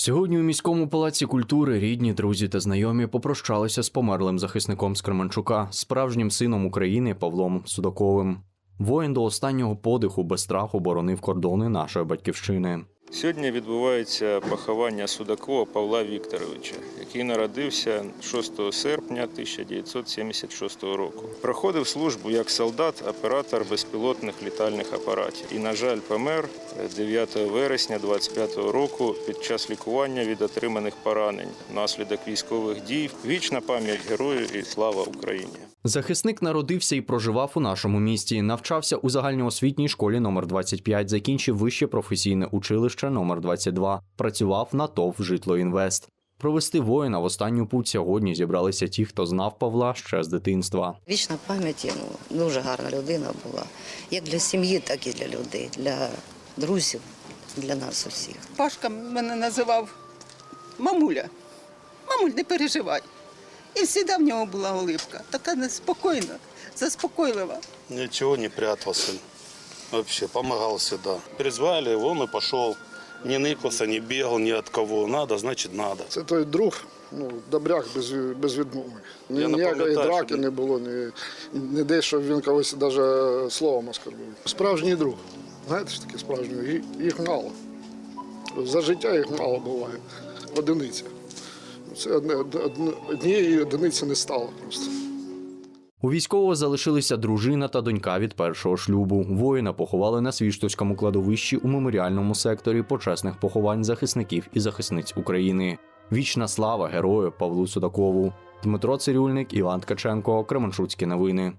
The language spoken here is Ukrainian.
Сьогодні у міському палаці культури рідні, друзі та знайомі попрощалися з померлим захисником з справжнім сином України Павлом Судаковим. Воїн до останнього подиху без страху боронив кордони нашої батьківщини. Сьогодні відбувається поховання Судакова Павла Вікторовича, який народився 6 серпня 1976 року. Проходив службу як солдат, оператор безпілотних літальних апаратів. І, на жаль, помер 9 вересня 25 року під час лікування від отриманих поранень внаслідок військових дій. Вічна пам'ять герою і слава Україні. Захисник народився і проживав у нашому місті. Навчався у загальноосвітній школі номер 25, закінчив вище професійне училище номер 22, працював на ТОВ «Житлоінвест». Провести воїна в останню путь сьогодні зібралися ті, хто знав Павла ще з дитинства. Вічна пам'ять йому дуже гарна людина була. Як для сім'ї, так і для людей, для друзів, для нас усіх. Пашка мене називав мамуля. Мамуль, не переживай. І завжди в нього була улипка, така неспокійна, заспокойлива. Ничего не прятался. Вообще, помогал всегда. Перезвали его, он и пошел. Не ныкался, не бегал ни от кого. Надо, значит надо. Це той друг, ну, добряк без, без відмови. Ні, Я не ніякої пам'ятаю, драки щоб- не було, ні, не десь, щоб він когось навіть словом оскорбив. Справжній друг. Знаєте ж таке справжній, Ї- їх мало. За життя їх мало буває. Одиниця. Однієї одиниці не стало просто. У військового залишилися дружина та донька від першого шлюбу. Воїна поховали на Свіштовському кладовищі у меморіальному секторі почесних поховань захисників і захисниць України. Вічна слава герою Павлу Судакову. Дмитро Цирюльник, Іван Ткаченко, Кременчуцькі новини.